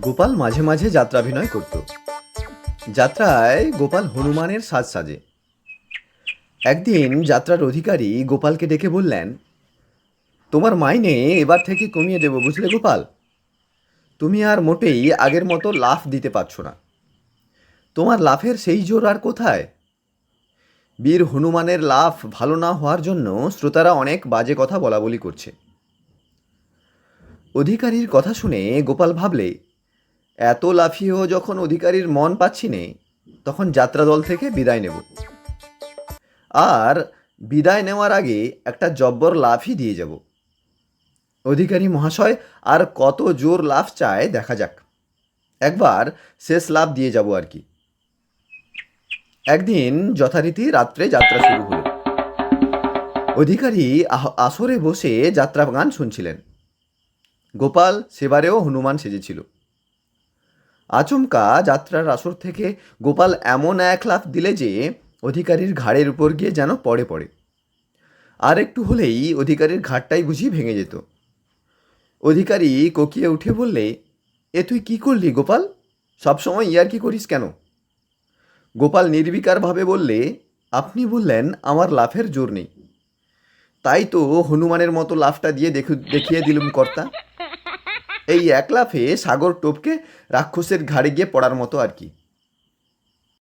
গোপাল মাঝে মাঝে যাত্রাভিনয় করত। যাত্রায় গোপাল হনুমানের সাজ সাজে। একদিন যাত্রার অধিকারী গোপালকে ডেকে বললেন, তোমার মাইনে এবার থেকে কমিয়ে দেব, বুঝলে গোপাল? তুমি আর মোটেই আগের মতো লাফ দিতে পারছ না। তোমার লাফের সেই জোর আর কোথায়? বীর হনুমানের লাফ ভালো না হওয়ার জন্য শ্রোতারা অনেক বাজে কথা বলা বলি করছে। অধিকারীর কথা শুনে গোপাল ভাবলে এত লাফিয়েও যখন অধিকারীর মন পাচ্ছি নে, তখন যাত্রা দল থেকে বিদায় নেব। আর বিদায় নেওয়ার আগে একটা জব্বর লাফই দিয়ে যাব। অধিকারী মহাশয়, আর কত জোর লাফ চায় দেখা যাক। একবার শেষ লাভ দিয়ে যাব আর কি। একদিন যথারীতি রাত্রে যাত্রা শুরু হলো। অধিকারী আসরে বসে যাত্রা গান শুনছিলেন। গোপাল সেবারেও হনুমান সেজেছিল। আচমকা যাত্রার আসর থেকে গোপাল এমন এক লাফ দিলে যে অধিকারীর ঘাড়ের উপর গিয়ে যেন পড়ে পড়ে। আর একটু হলেই অধিকারীর ঘাটটাই বুঝি ভেঙে যেত। অধিকারী কোকিয়ে উঠে বললে, এ তুই কি করলি গোপাল? সবসময় ইয়ার কি করিস কেন? গোপাল নির্বিকারভাবে বললে, আপনি বললেন আমার লাফের জোর নেই। তাই তো হনুমানের মতো লাফটা দিয়ে দেখু, দেখিয়ে দিলুম কর্তা। এই এক লাফে সাগর টোপকে রাক্ষসের ঘাড়ে গিয়ে পড়ার মতো আর কি।